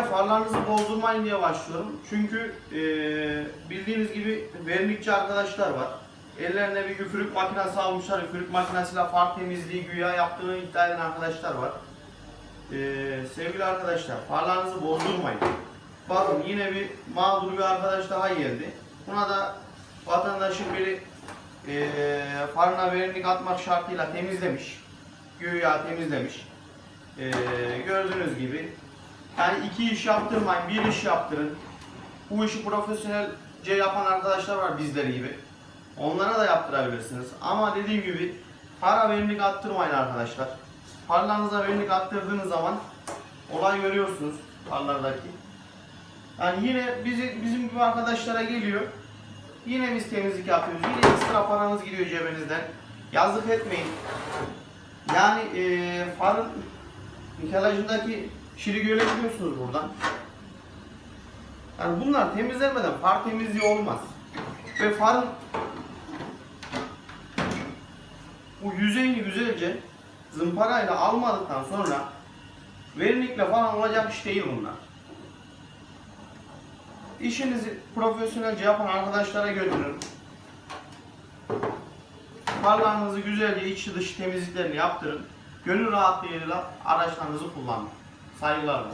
Videoya farlarınızı bozdurmayın diye başlıyorum. Çünkü eee, bildiğiniz gibi vernikçi arkadaşlar var. Ellerine bir üfürük makinesi almışlar. Üfürük makinesiyle far temizliği güya yaptığını iddia eden arkadaşlar var. Eee, sevgili arkadaşlar farlarınızı bozdurmayın. Bakın yine bir mağdur bir arkadaş daha geldi. Buna da vatandaşın biri eee farına vernik atmak şartıyla temizlemiş. Güya temizlemiş. Eee, gördüğünüz gibi yani iki iş yaptırmayın, bir iş yaptırın. Bu işi profesyonelce yapan arkadaşlar var bizleri gibi. Onlara da yaptırabilirsiniz. Ama dediğim gibi para vernik attırmayın arkadaşlar. Parlarınıza vernik attırdığınız zaman olay görüyorsunuz parlardaki. Yani yine bizi, bizim gibi arkadaşlara geliyor. Yine biz temizlik yapıyoruz. Yine ekstra paranız gidiyor cebinizden. Yazık etmeyin. Yani eee farın nikelajındaki şiri görebiliyorsunuz buradan. Yani bunlar temizlenmeden far temizliği olmaz. Ve farın bu yüzeyini güzelce zımparayla almadıktan sonra vernikle falan olacak iş değil bunlar. İşinizi profesyonelce yapan arkadaşlara götürün. Farlarınızı güzelce içi dışı temizliklerini yaptırın. Gönül rahatlığıyla araçlarınızı kullanın. 发育乱了